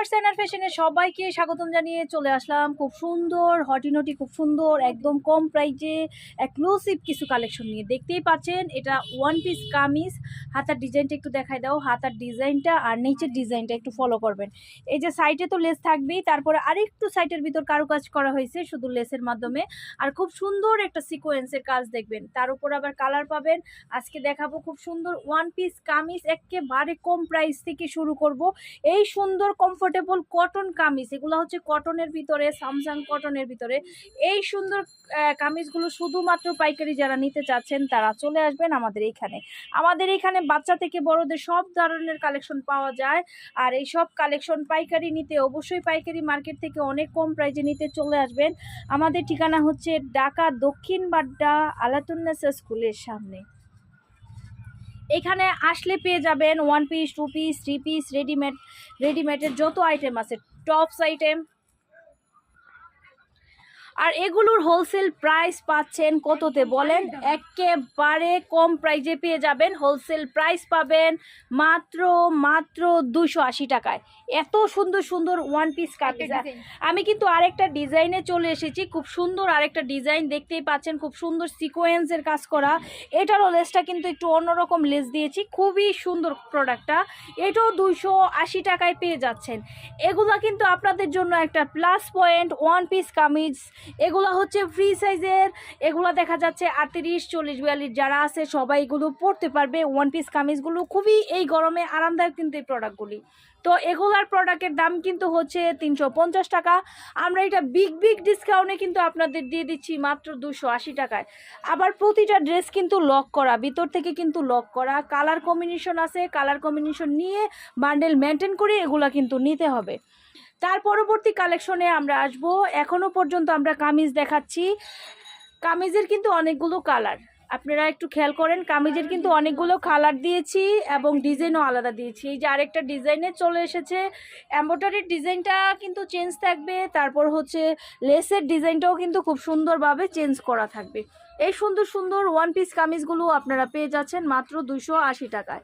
Viewers ফ্যাশনে সবাইকে স্বাগতম জানিয়ে চলে আসলাম। খুব সুন্দর, হটিনটি খুব সুন্দর, একদম কম প্রাইজে এক্সক্লুসিভ কিছু কালেকশন নিয়ে। দেখতেই পাচ্ছেন, এটা ওয়ান পিস কামিজ। হাতার ডিজাইনটা একটু দেখাই দাও। হাতার ডিজাইনটা আর নিচের ডিজাইনটা একটু ফলো করবেন। এই যে সাইডে তো লেস থাকবেই, তারপরে আরেকটু সাইডের ভিতর কারুকাজ করা হয়েছে শুধু লেসের মাধ্যমে। আর খুব সুন্দর একটা সিকোয়েন্সের কাজ দেখবেন। তার উপর আবার কালার পাবেন। আজকে দেখাবো খুব সুন্দর ওয়ান পিস কামিজ, একেবারে কম প্রাইস থেকে শুরু করব। এই সুন্দর কমফোর্টেবল কটন কামিজ, এগুলো হচ্ছে কটনের ভিতরে সামসাং কটনের ভিতরে। এই সুন্দর কামিজগুলো শুধুমাত্র পাইকারি যারা নিতে চাচ্ছেন, তারা চলে আসবেন আমাদের এইখানে আমাদের এইখানে বাচ্চা থেকে বড়দের সব ধরনের কালেকশন পাওয়া যায়। আর এই সব কালেকশন পাইকারি নিতে অবশ্যই পাইকারি মার্কেট থেকে অনেক কম প্রাইজে নিতে চলে আসবেন। আমাদের ঠিকানা হচ্ছে ঢাকা দক্ষিণ বাড্ডা আলাতুন্নেসা স্কুলের সামনে। এখানে আসলে পেয়ে যাবেন one piece two piece three piece readymade রেডিমেডের যত আইটেম আছে টপস আইটেম আর এগুলোর হোলসেল প্রাইস পাচ্ছেন কততে বলেন? একেবারে কম প্রাইজে পেয়ে যাবেন। হোলসেল প্রাইস পাবেন মাত্র মাত্র দুশো আশি টাকায়। এত সুন্দর সুন্দর ওয়ান পিস কামিজ। আমি কিন্তু আরেকটা ডিজাইনে চলে এসেছি। খুব সুন্দর আরেকটা ডিজাইন দেখতেই পাচ্ছেন। খুব সুন্দর সিকোয়েন্সের কাজ করা। এটারও লেসটা কিন্তু একটু অন্যরকম লেস দিয়েছি। খুবই সুন্দর প্রোডাক্টটা এটাও দুশো আশি টাকায় পেয়ে যাচ্ছেন। এগুলা কিন্তু আপনাদের জন্য একটা plus point one piece kameez. এগুলো হচ্ছে ফ্রি সাইজের এগুলো দেখা যাচ্ছে আটত্রিশ, চল্লিশ, বিয়াল্লিশ যারা আছে, সবাই এগুলো পরতে পারবে। ওয়ান পিস কামিজগুলো খুবই এই গরমে আরামদায়ক কিন্তু এই প্রোডাক্টগুলি তো এগুলার প্রোডাক্টের দাম কিন্তু হচ্ছে তিনশো পঞ্চাশ টাকা। আমরা এটা বিগ বিগ ডিসকাউন্টে কিন্তু আপনাদের দিয়ে দিচ্ছি মাত্র দুশো টাকায়। আবার প্রতিটা ড্রেস কিন্তু লক করা, ভিতর থেকে কিন্তু লক করা। কালার কম্বিনেশন আছে কালার কম্বিনেশন নিয়ে বান্ডেল মেনটেন করে এগুলা কিন্তু নিতে হবে। তার পরবর্তী কালেকশনে আমরা আসব। এখনও পর্যন্ত আমরা কামিজ দেখাচ্ছি। কামিজের কিন্তু অনেকগুলো কালার আপনারা একটু খেয়াল করেন, কামিজের কিন্তু অনেকগুলো কালার দিয়েছি এবং ডিজাইনও আলাদা দিয়েছি। এই যে আরেকটা ডিজাইনে চলে এসেছে। এম্ব্রয়ডারির ডিজাইনটা কিন্তু চেঞ্জ থাকবে। তারপর হচ্ছে লেসের ডিজাইনটাও কিন্তু খুব সুন্দরভাবে চেঞ্জ করা থাকবে। এই সুন্দর সুন্দর ওয়ান পিস কামিজগুলো আপনারা পেয়ে যাচ্ছেন মাত্র দুশো টাকায়।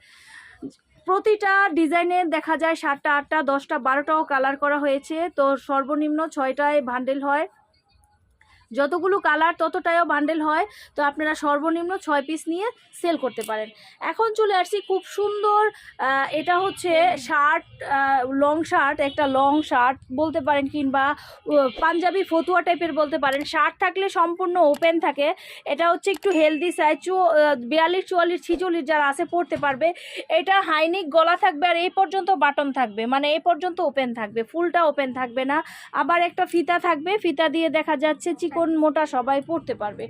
প্রতিটা ডিজাইনে দেখা যায় সাতটা, আটটা, দশটা, বারোটাও কালার করা হয়েছে। তো সর্বনিম্ন ছয়টায় ভান্ডেল হয়। যতগুলো কালার ততটাও বান্ডেল হয়, তো আপনারা সর্বনিম্ন ছয় পিস নিয়ে সেল করতে পারেন। এখন চলে আসছি খুব সুন্দর এটা হচ্ছে শার্ট লং শার্ট, একটা লং শার্ট বলতে পারেন কিংবা পাঞ্জাবি ফতুয়া টাইপের বলতে পারেন। শার্ট থাকলে সম্পূর্ণ ওপেন থাকে। এটা হচ্ছে একটু হেলদি সাইজ চু বিয়াল্লিশ, চুয়াল্লিশ, ছিচল্লিশ যারা আছে পড়তে পারবে। এটা হাইনিক গলা থাকবে আর এই পর্যন্ত বাটন থাকবে। মানে এই পর্যন্ত ওপেন থাকবে। ফুলটা ওপেন থাকবে না। আবার একটা ফিতা থাকবে। ফিতা দিয়ে দেখা যাচ্ছে চিকন মোটা সবাই পড়তে পারবে।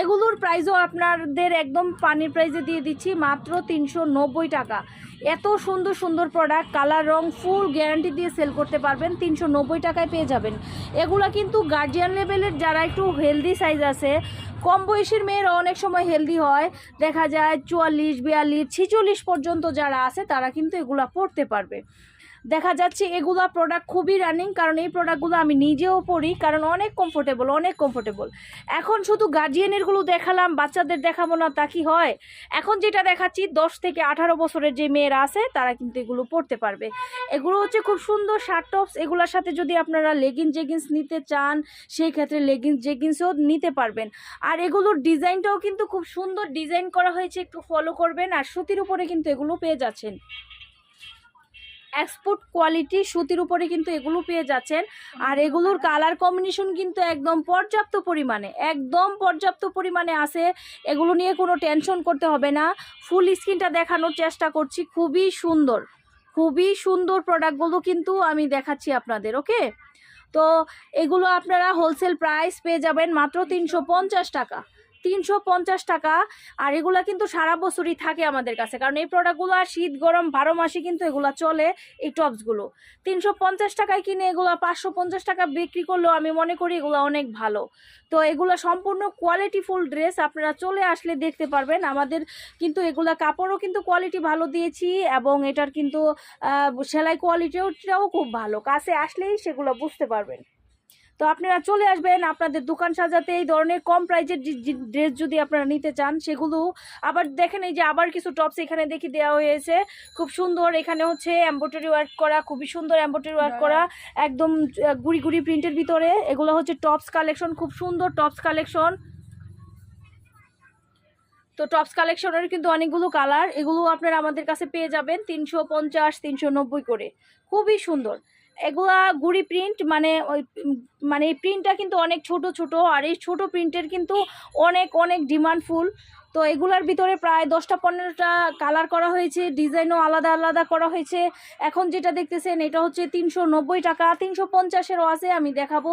এগুলোর প্রাইসও আপনাদের একদম পানির প্রাইসে দিয়ে দিচ্ছি মাত্র তিনশো নব্বই টাকা। এত সুন্দর সুন্দর প্রোডাক্ট কালার রং ফুল গ্যারান্টি দিয়ে সেল করতে পারবেন, তিনশো নব্বই টাকায় পেয়ে যাবেন। এগুলো কিন্তু গার্জিয়ান লেভেলের যারা একটু হেলদি সাইজ আছে, কম বয়সীর মেয়েরা অনেক সময় হেলদি হয়। দেখা যায় চুয়াল্লিশ, বিয়াল্লিশ, ছিচল্লিশ পর্যন্ত যারা আছে তারা কিন্তু এগুলো পড়তে পারবে। দেখা যাচ্ছে এগুলা প্রোডাক্ট খুবই রানিং কারণ এই প্রোডাক্টগুলো আমি নিজেও পড়ি কারণ অনেক কমফোর্টেবল অনেক কমফোর্টেবল এখন শুধু গার্জিয়ানেরগুলো দেখালাম, বাচ্চাদের দেখাবো না, তা কি হয়? এখন যেটা দেখাচ্ছি, দশ থেকে আঠারো বছরের যে মেয়েরা আছে, তারা কিন্তু এগুলো পড়তে পারবে। এগুলো হচ্ছে খুব সুন্দর শার্ট টপস এগুলোর সাথে যদি আপনারা লেগিংস জেগিংস নিতে চান, সেই ক্ষেত্রে লেগিংস জেগিংসও নিতে পারবেন। আর এগুলোর ডিজাইনটাও কিন্তু খুব সুন্দর ডিজাইন করা হয়েছে, একটু ফলো করবেন, আর সুতির উপরে কিন্তু এগুলো পেয়ে যাচ্ছেন। এক্সপোর্ট কোয়ালিটি সুতির উপরে কিন্তু এগুলো পেয়ে যাচ্ছেন। আর এগুলোর কালার কম্বিনেশন কিন্তু একদম পর্যাপ্ত পরিমাণে, একদম পর্যাপ্ত পরিমাণে আছে। এগুলো নিয়ে কোনো টেনশন করতে হবে না। ফুল স্ক্রিনটা দেখানোর চেষ্টা করছি, খুবই সুন্দর খুবই সুন্দর প্রোডাক্টগুলো কিন্তু আমি দেখাচ্ছি আপনাদের ওকে তো এগুলো আপনারা হোলসেল প্রাইস পেয়ে যাবেন মাত্র তিনশো পঞ্চাশ টাকা। তিনশো পঞ্চাশ টাকা, আর এগুলা কিন্তু সারা বছরই থাকে আমাদের কাছে। কারণ এই প্রোডাক্টগুলো শীত, গরম, বারো মাসে কিন্তু এগুলা চলে এই টপসগুলো তিনশো পঞ্চাশ টাকায় কিনে এগুলো পাঁচশো পঞ্চাশ টাকা বিক্রি করলেও আমি মনে করি এগুলো অনেক ভালো। তো এগুলো সম্পূর্ণ কোয়ালিটিফুল ড্রেস আপনারা চলে আসলে দেখতে পারবেন। আমাদের কিন্তু এগুলা কাপড়ও কিন্তু কোয়ালিটি ভালো দিয়েছি এবং এটার কিন্তু সেলাই কোয়ালিটিটাও খুব ভালো। কাছে আসলেই সেগুলো বুঝতে পারবেন। তো আপনারা চলে আসবেন আপনাদের দোকান সাজাতে, এই ধরনের কম প্রাইজের ড্রেস যদি আপনারা নিতে চান, সেগুলো আবার দেখেন এই যে আবার কিছু টপস এখানে দেখি দেওয়া হয়েছে। খুব সুন্দর, এখানে হচ্ছে এম্ব্রয়ডারি ওয়ার্ক করা, খুবই সুন্দর এম্ব্রয়ডারি ওয়ার্ক করা, একদম গুড়ি গুড়ি প্রিন্টের ভিতরে। এগুলো হচ্ছে টপস কালেকশন খুব সুন্দর টপস কালেকশন তো টপস কালেকশনের কিন্তু অনেকগুলো কালার এগুলো আপনারা আমাদের কাছে পেয়ে যাবেন তিনশো পঞ্চাশ, তিনশো নব্বই করে। খুবই সুন্দর। এগুলা গুড়ি প্রিন্ট মানে ওই মানে এই প্রিন্টটা কিন্তু অনেক ছোট ছোট, আর এই ছোট প্রিন্টের কিন্তু অনেক অনেক ডিমান্ডফুল তো এগুলার ভিতরে প্রায় দশটা, পনেরোটা কালার করা হয়েছে ডিজাইনও আলাদা আলাদা করা হয়েছে। এখন যেটা দেখতেছেন, এটা হচ্ছে তিনশো নব্বই টাকা, তিনশো পঞ্চাশেরও আছে, আমি দেখাবো।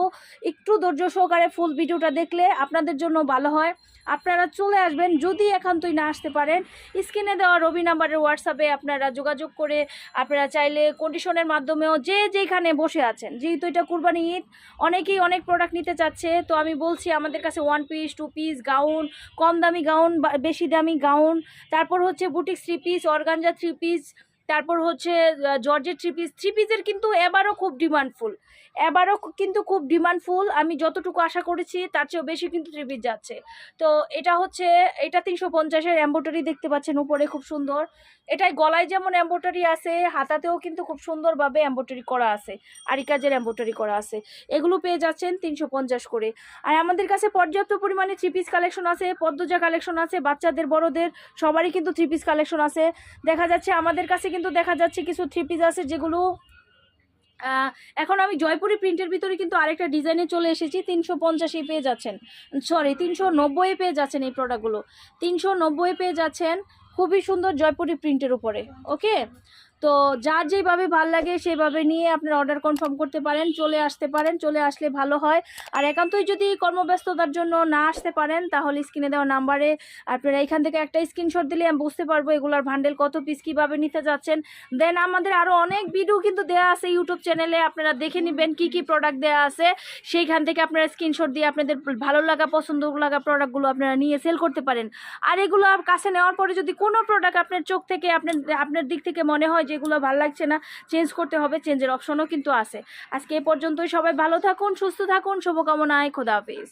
একটু ধৈর্য সহকারে ফুল ভিডিওটা দেখলে আপনাদের জন্য ভালো হয়। আপনারা চলে আসবেন, যদি একান্তই না আসতে পারেন, স্ক্রিনে দেওয়া রবি নাম্বারের হোয়াটসঅ্যাপে আপনারা যোগাযোগ করে আপনারা চাইলে কন্ডিশনের মাধ্যমেও যে যেখানে বসে আছেন, যেহেতু এটা কুরবানি ঈদ, অনেকেই অনেক প্রোডাক্ট নিতে চাচ্ছে। তো আমি বলছি, আমাদের কাছে one piece two piece gown কম দামি গাউন বেশি দামি গাউন তারপর হচ্ছে boutique three piece organza three piece তারপর হচ্ছে জর্জের থ্রি পিস থ্রি পিসের কিন্তু এবারও খুব ডিমান্ডফুল। এবারও কিন্তু খুব ডিমান্ডফুল। আমি যতটুকু আশা করেছি, তার চেয়েও বেশি কিন্তু থ্রি পিস যাচ্ছে। তো এটা হচ্ছে, এটা তিনশো পঞ্চাশের এম্ব্রয়ডারি দেখতে পাচ্ছেন উপরে, খুব সুন্দর। এটাই গলায় যেমন এম্ব্রয়ডারি আছে, হাতাতেও কিন্তু খুব সুন্দরভাবে এম্ব্রয়ডারি করা আছে। আরি কাজের এম্ব্রয়ডারি করা আছে। এগুলো পেয়ে যাচ্ছেন তিনশো পঞ্চাশ করে। আর আমাদের কাছে পর্যাপ্ত পরিমাণে থ্রি পিস কালেকশন আছে, পদ্মজা কালেকশন আছে, বাচ্চাদের, বড়দের, সবারই কিন্তু থ্রি পিস কালেকশন আছে। দেখা যাচ্ছে আমাদের কাছে কিন্তু দেখা যাচ্ছে কিছু থ্রি পিস আছে যেগুলো এখন আমি জয়পুরি প্রিন্টের ভিতরে কিন্তু আরেকটা ডিজাইনে চলে এসেছি, তিনশো পঞ্চাশে পেয়ে যাচ্ছেন। সরি তিনশো নব্বই পেয়ে যাচ্ছেন এই প্রোডাক্টগুলো তিনশো নব্বই পেয়ে যাচ্ছেন খুবই সুন্দর জয়পুরি প্রিন্টের উপরে ওকে তো যার যেভাবে ভালো লাগে সেভাবে নিয়ে আপনারা অর্ডার কনফার্ম করতে পারেন, চলে আসতে পারেন, চলে আসলে ভালো হয়। আর একান্তই যদি কর্মব্যস্ততার জন্য না আসতে পারেন, তাহলে স্ক্রিনে দেওয়া নাম্বারে আপনারা এখান থেকে একটা স্ক্রিনশট দিলে আমি বুঝতে পারব এগুলার ভান্ডেল কত পিস কীভাবে নিতে যাচ্ছেন। দেন আমাদের আরও অনেক ভিডিও কিন্তু দেওয়া আছে ইউটিউব চ্যানেলে আপনারা দেখে নেবেন কী কী প্রোডাক্ট দেওয়া আছে। সেইখান থেকে আপনারা স্ক্রিনশট দিয়ে আপনাদের ভালো লাগা, পছন্দ লাগা প্রোডাক্টগুলো আপনারা নিয়ে সেল করতে পারেন। আর এগুলো কাছে নেওয়ার পরে যদি কোনো প্রোডাক্ট আপনার চোখ থেকে, আপনার আপনার দিক থেকে মনে হয় যেগুলো ভালো লাগছে না চেঞ্জ করতে হবে চেঞ্জের অপশনও কিন্তু আছে। আজকে এ পর্যন্তই সবাই ভালো থাকুন, সুস্থ থাকুন, শুভকামনায়, খোদা হাফিজ।